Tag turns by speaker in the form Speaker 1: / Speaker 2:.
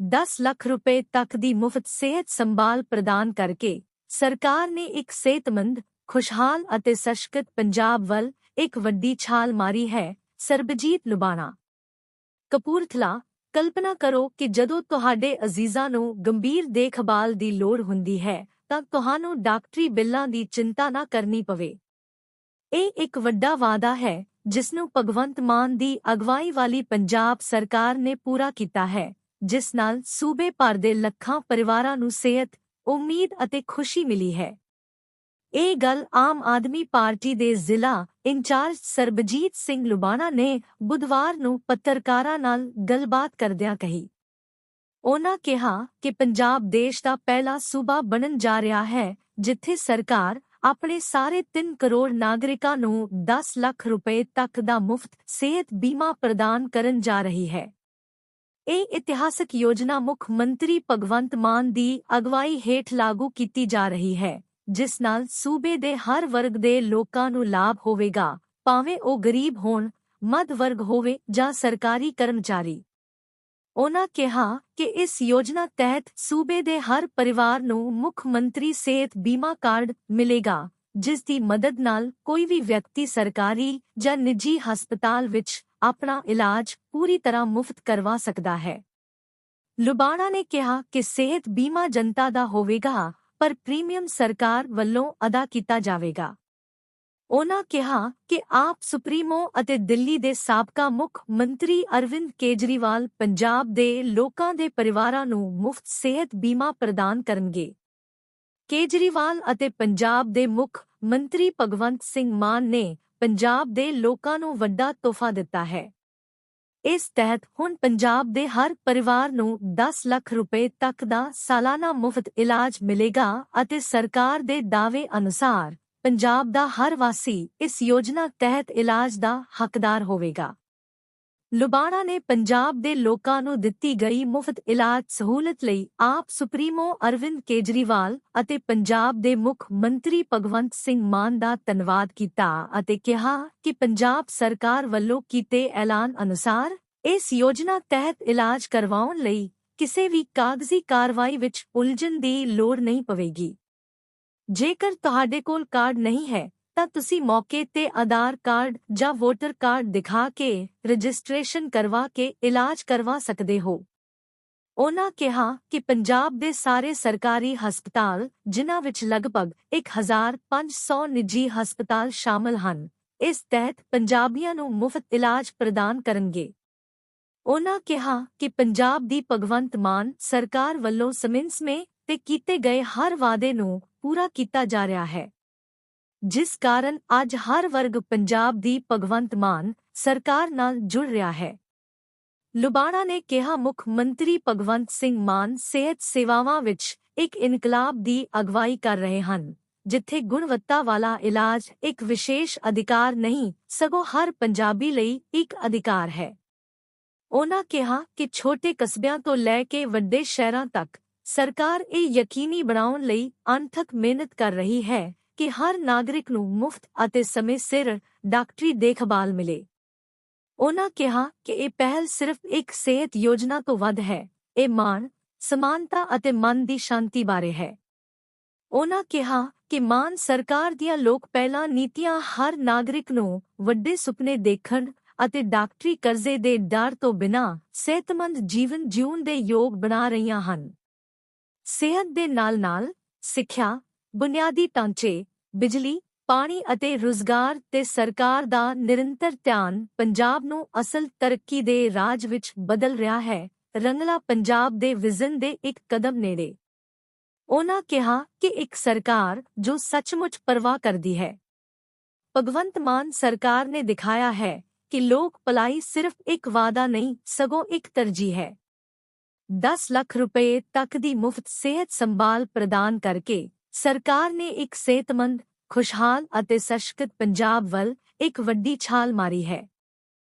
Speaker 1: 10 ਲੱਖ ਰੁਪਏ ਤੱਕ ਦੀ ਮੁਫਤ ਸਿਹਤ ਸੰਭਾਲ ਪ੍ਰਦਾਨ ਕਰਕੇ ਸਰਕਾਰ ਨੇ ਇੱਕ ਸਿਹਤਮੰਦ, ਖੁਸ਼ਹਾਲ ਅਤੇ ਸਸ਼ਕਤ ਪੰਜਾਬ ਵੱਲ ਇੱਕ ਵੱਡੀ ਛਾਲ ਮਾਰੀ ਹੈ, ਸਰਬਜੀਤ ਲੁਬਾਣਾ। ਕਪੂਰਥਲਾ, ਕਲਪਨਾ ਕਰੋ ਕਿ ਜਦੋਂ ਤੁਹਾਡੇ ਅਜ਼ੀਜ਼ਾਂ ਨੂੰ ਗੰਭੀਰ ਦੇਖਭਾਲ ਦੀ ਲੋੜ ਹੁੰਦੀ ਹੈ, ਤਾਂ ਤੁਹਾਨੂੰ ਡਾਕਟਰੀ ਬਿੱਲਾਂ ਦੀ ਚਿੰਤਾ ਨਾ ਕਰਨੀ ਪਵੇ। ਇਹ ਇੱਕ ਵੱਡਾ ਵਾਅਦਾ ਹੈ ਜਿਸ ਨੂੰ ਭਗਵੰਤ ਮਾਨ ਦੀ ਅਗਵਾਈ ਵਾਲੀ ਪੰਜਾਬ ਸਰਕਾਰ ਨੇ ਪੂਰਾ ਕੀਤਾ ਹੈ। ਜਿਸ ਨਾਲ ਸੂਬੇ ਭਰ ਦੇ ਲੱਖਾਂ ਪਰਿਵਾਰਾਂ ਨੂੰ ਸਿਹਤ, ਉਮੀਦ ਅਤੇ ਖੁਸ਼ੀ ਮਿਲੀ ਹੈ। ਇਹ ਗੱਲ ਆਮ ਆਦਮੀ ਪਾਰਟੀ ਦੇ ਜ਼ਿਲ੍ਹਾ ਇੰਚਾਰਜ ਸਰਬਜੀਤ ਸਿੰਘ ਲੁਬਾਣਾ ਨੇ ਬੁੱਧਵਾਰ ਨੂੰ ਪੱਤਰਕਾਰਾਂ ਨਾਲ ਗੱਲਬਾਤ ਕਰਦਿਆਂ ਕਹੀ। ਉਨ੍ਹਾਂ ਕਿਹਾ ਕਿ ਪੰਜਾਬ ਦੇਸ਼ ਦਾ ਪਹਿਲਾ ਸੂਬਾ ਬਣਨ ਜਾ ਰਿਹਾ ਹੈ, ਜਿੱਥੇ ਸਰਕਾਰ ਆਪਣੇ ਸਾਰੇ 3 ਕਰੋੜ ਨਾਗਰਿਕਾਂ ਨੂੰ 10 ਲੱਖ ਰੁਪਏ ਤੱਕ ਦਾ ਮੁਫਤ ਸਿਹਤ ਬੀਮਾ ਪ੍ਰਦਾਨ ਕਰਨ ਜਾ ਰਹੀ ਹੈ। ਇਹ ਇਤਿਹਾਸਕ ਯੋਜਨਾ ਮੁੱਖ ਮੰਤਰੀ ਭਗਵੰਤ ਮਾਨ ਦੀ ਅਗਵਾਈ ਹੇਠ ਲਾਗੂ ਕੀਤੀ ਜਾ ਰਹੀ ਹੈ, ਜਿਸ ਨਾਲ ਸੂਬੇ ਦੇ ਹਰ ਵਰਗ ਦੇ ਲੋਕਾਂ ਨੂੰ ਲਾਭ ਹੋਵੇਗਾ, ਭਾਵੇਂ ਉਹ ਗਰੀਬ ਹੋਣ, ਮੱਧ ਵਰਗ ਹੋਵੇ ਜਾਂ ਸਰਕਾਰੀ ਕਰਮਚਾਰੀ। ਉਨ੍ਹਾਂ ਕਿਹਾ ਕਿ ਇਸ ਯੋਜਨਾ ਤਹਿਤ ਸੂਬੇ ਦੇ ਹਰ ਪਰਿਵਾਰ ਨੂੰ ਮੁੱਖ ਮੰਤਰੀ ਸਿਹਤ ਬੀਮਾ ਕਾਰਡ ਮਿਲੇਗਾ, ਜਿਸ ਦੀ ਮਦਦ ਨਾਲ ਕੋਈ ਵੀ ਵਿਅਕਤੀ ਸਰਕਾਰੀ ਜਾਂ ਨਿੱਜੀ ਹਸਪਤਾਲ ਵਿੱਚ ਆਪਣਾ ਇਲਾਜ ਪੂਰੀ ਤਰ੍ਹਾਂ ਮੁਫਤ ਕਰਵਾ ਸਕਦਾ ਹੈ। ਲੁਬਾਣਾ ਨੇ ਕਿਹਾ ਕਿ ਸਿਹਤ ਬੀਮਾ ਜਨਤਾ ਦਾ ਹੋਵੇਗਾ, ਪਰ ਪ੍ਰੀਮੀਅਮ ਸਰਕਾਰ ਵੱਲੋਂ ਅਦਾ ਕੀਤਾ ਜਾਵੇਗਾ। ਉਨ੍ਹਾਂ ਕਿਹਾ ਕਿ ਆਪ ਸੁਪਰੀਮੋ ਅਤੇ ਦਿੱਲੀ ਦੇ ਸਾਬਕਾ ਮੁੱਖ ਮੰਤਰੀ ਅਰਵਿੰਦ ਕੇਜਰੀਵਾਲ ਪੰਜਾਬ ਦੇ ਲੋਕਾਂ ਦੇ ਪਰਿਵਾਰਾਂ ਨੂੰ ਮੁਫਤ ਸਿਹਤ ਬੀਮਾ ਪ੍ਰਦਾਨ ਕਰਨਗੇ। ਕੇਜਰੀਵਾਲ ਅਤੇ ਪੰਜਾਬ ਦੇ ਮੁੱਖ ਮੰਤਰੀ ਭਗਵੰਤ ਸਿੰਘ ਮਾਨ ਨੇ ਪੰਜਾਬ ਦੇ ਲੋਕਾਂ ਨੂੰ ਵੱਡਾ ਤੋਹਫਾ ਦਿੱਤਾ ਹੈ। ਇਸ ਤਹਿਤ ਹੁਣ ਪੰਜਾਬ ਦੇ ਹਰ ਪਰਿਵਾਰ ਨੂੰ 10 ਲੱਖ ਰੁਪਏ ਤੱਕ ਦਾ ਸਾਲਾਨਾ ਮੁਫਤ ਇਲਾਜ ਮਿਲੇਗਾ ਅਤੇ ਸਰਕਾਰ ਦੇ ਦਾਅਵੇ ਅਨੁਸਾਰ ਪੰਜਾਬ ਦਾ ਹਰ ਵਾਸੀ ਇਸ ਯੋਜਨਾ ਤਹਿਤ ਇਲਾਜ ਦਾ ਹੱਕਦਾਰ ਹੋਵੇਗਾ। ਲੁਬਾਣਾ ਨੇ ਪੰਜਾਬ ਦੇ ਲੋਕਾਂ ਨੂੰ ਦਿੱਤੀ ਗਈ ਮੁਫਤ ਇਲਾਜ ਸਹੂਲਤ ਲਈ ਆਪ ਸੁਪਰੀਮੋ ਅਰਵਿੰਦ ਕੇਜਰੀਵਾਲ ਅਤੇ ਪੰਜਾਬ ਦੇ ਮੁੱਖ ਮੰਤਰੀ ਭਗਵੰਤ ਸਿੰਘ ਮਾਨ ਦਾ ਧੰਨਵਾਦ ਕੀਤਾ ਅਤੇ ਕਿਹਾ ਕਿ ਪੰਜਾਬ ਸਰਕਾਰ ਵੱਲੋਂ ਕੀਤੇ ਐਲਾਨ ਅਨੁਸਾਰ ਇਸ ਯੋਜਨਾ ਤਹਿਤ ਇਲਾਜ ਕਰਵਾਉਣ ਲਈ ਕਿਸੇ ਵੀ ਕਾਗਜ਼ੀ ਕਾਰਵਾਈ ਵਿੱਚ ਉਲਝਣ ਦੀ ਲੋੜ ਨਹੀਂ ਪਵੇਗੀ। ਜੇਕਰ ਤੁਹਾਡੇ ਕੋਲ ਕਾਰਡ ਨਹੀਂ ਹੈ ਤਾਂ ਤੁਸੀਂ ਮੌਕੇ ਤੇ ਆਧਾਰ ਕਾਰਡ ਜਾਂ ਵੋਟਰ ਕਾਰਡ ਦਿਖਾ ਕੇ, ਰਜਿਸਟ੍ਰੇਸ਼ਨ ਕਰਵਾ ਕੇ, ਇਲਾਜ ਕਰਵਾ ਸਕਦੇ ਹੋ। ਉਨ੍ਹਾਂ ਕਿਹਾ ਕਿ ਪੰਜਾਬ ਦੇ ਸਾਰੇ ਸਰਕਾਰੀ ਹਸਪਤਾਲ, ਜਿਨ੍ਹਾਂ ਵਿੱਚ ਲਗਭਗ 1500 ਨਿੱਜੀ ਹਸਪਤਾਲ ਸ਼ਾਮਲ ਹਨ, ਇਸ ਤਹਿਤ ਪੰਜਾਬੀਆਂ ਨੂੰ ਮੁਫਤ ਇਲਾਜ ਪ੍ਰਦਾਨ ਕਰਨਗੇ। ਉਨ੍ਹਾਂ ਕਿਹਾ ਕਿ ਪੰਜਾਬ ਦੀ ਭਗਵੰਤ ਮਾਨ ਸਰਕਾਰ ਵੱਲੋਂ ਸਮਿੰਸਮੇ ਤੇ ਕੀਤੇ ਗਏ ਹਰ ਵਾਅਦੇ ਨੂੰ ਪੂਰਾ ਕੀਤਾ ਜਾ ਰਿਹਾ ਹੈ। ਜਿਸ ਕਾਰਨ ਅੱਜ ਹਰ ਵਰਗ ਪੰਜਾਬ ਦੀ ਭਗਵੰਤ ਮਾਨ ਸਰਕਾਰ ਨਾਲ ਜੁੜ ਰਿਹਾ ਹੈ। ਲੁਬਾਣਾ ਨੇ ਕਿਹਾ, ਮੁੱਖ ਮੰਤਰੀ ਭਗਵੰਤ ਸਿੰਘ ਮਾਨ ਸਿਹਤ ਸੇਵਾਵਾਂ ਵਿੱਚ ਇੱਕ ਇਨਕਲਾਬ ਦੀ ਅਗਵਾਈ ਕਰ ਰਹੇ ਹਨ, ਜਿੱਥੇ ਗੁਣਵੱਤਾ ਵਾਲਾ ਇਲਾਜ ਇੱਕ ਵਿਸ਼ੇਸ਼ ਅਧਿਕਾਰ ਨਹੀਂ, ਸਗੋਂ ਹਰ ਪੰਜਾਬੀ ਲਈ ਇੱਕ ਅਧਿਕਾਰ ਹੈ। ਉਹਨਾਂ ਕਿਹਾ ਕਿ ਛੋਟੇ ਕਸਬਿਆਂ ਤੋਂ ਲੈ ਕੇ ਵੱਡੇ ਸ਼ਹਿਰਾਂ ਤੱਕ ਸਰਕਾਰ ਇਹ ਯਕੀਨੀ ਬਣਾਉਣ ਲਈ ਅਣਥਕ ਮਿਹਨਤ ਕਰ ਰਹੀ ਹੈ ਕਿ ਹਰ ਨਾਗਰਿਕ ਨੂੰ ਮੁਫਤ ਅਤੇ ਸਮੇਂ ਸਿਰ ਡਾਕਟਰੀ ਦੇਖਭਾਲ ਮਿਲੇ। ਉਹਨਾਂ ਕਿਹਾ ਕਿ ਇਹ ਪਹਿਲ ਸਿਰਫ ਇੱਕ ਸਿਹਤ ਯੋਜਨਾ ਤੋਂ ਵੱਧ ਹੈ। ਇਹ ਮਾਣ, ਸਮਾਨਤਾ ਅਤੇ ਮਨ ਦੀ ਸ਼ਾਂਤੀ ਬਾਰੇ ਹੈ। ਉਹਨਾਂ ਕਿਹਾ ਕਿ ਮਾਨ ਸਰਕਾਰ ਦੀਆਂ ਲੋਕ ਪਹਿਲਾਂ ਨੀਤੀਆਂ ਹਰ ਨਾਗਰਿਕ ਨੂੰ ਵੱਡੇ ਸੁਪਨੇ ਦੇਖਣ ਅਤੇ ਡਾਕਟਰੀ ਕਰਜ਼ੇ ਦੇ ਡਰ ਤੋਂ ਬਿਨਾਂ ਸਿਹਤਮੰਦ ਜੀਵਨ ਜਿਉਣ ਦੇ ਯੋਗ ਬਣਾ ਰਹੀਆਂ ਹਨ। ਸਿਹਤ ਦੇ ਨਾਲ-ਨਾਲ ਸਿੱਖਿਆ ਬੁਨਿਆਦੀ ਢਾਂਚੇ, ਬਿਜਲੀ, ਪਾਣੀ ਅਤੇ ਰੁਜ਼ਗਾਰ ਤੇ ਸਰਕਾਰ ਦਾ ਨਿਰੰਤਰ ਧਿਆਨ ਪੰਜਾਬ ਨੂੰ ਅਸਲ ਤਰੱਕੀ ਦੇ ਰਾਜ ਵਿੱਚ ਬਦਲ ਰਿਹਾ ਹੈ, ਰੰਗਲਾ ਪੰਜਾਬ ਦੇ ਵਿਜ਼ਨ ਦੇ ਇੱਕ ਕਦਮ ਨੇੜੇ। ਉਹਨਾਂ ਕਿਹਾ ਕਿ ਇੱਕ ਸਰਕਾਰ ਜੋ ਸੱਚਮੁੱਚ ਪਰਵਾਹ ਕਰਦੀ ਹੈ। ਭਗਵੰਤ ਮਾਨ ਸਰਕਾਰ ਨੇ ਦਿਖਾਇਆ ਹੈ ਕਿ ਲੋਕ ਭਲਾਈ ਸਿਰਫ ਇੱਕ ਵਾਅਦਾ ਨਹੀਂ, ਸਗੋਂ ਇੱਕ ਤਰਜੀਹ ਹੈ। 10 ਲੱਖ ਰੁਪਏ ਤੱਕ ਦੀ ਮੁਫਤ ਸਿਹਤ ਸੰਭਾਲ ਪ੍ਰਦਾਨ ਕਰਕੇ ਸਰਕਾਰ ਨੇ ਇੱਕ ਸਿਹਤਮੰਦ ਖੁਸ਼ਹਾਲ ਅਤੇ ਸਸ਼ਕਤ ਪੰਜਾਬ ਵੱਲ ਇੱਕ ਵੱਡੀ ਛਾਲ ਮਾਰੀ ਹੈ।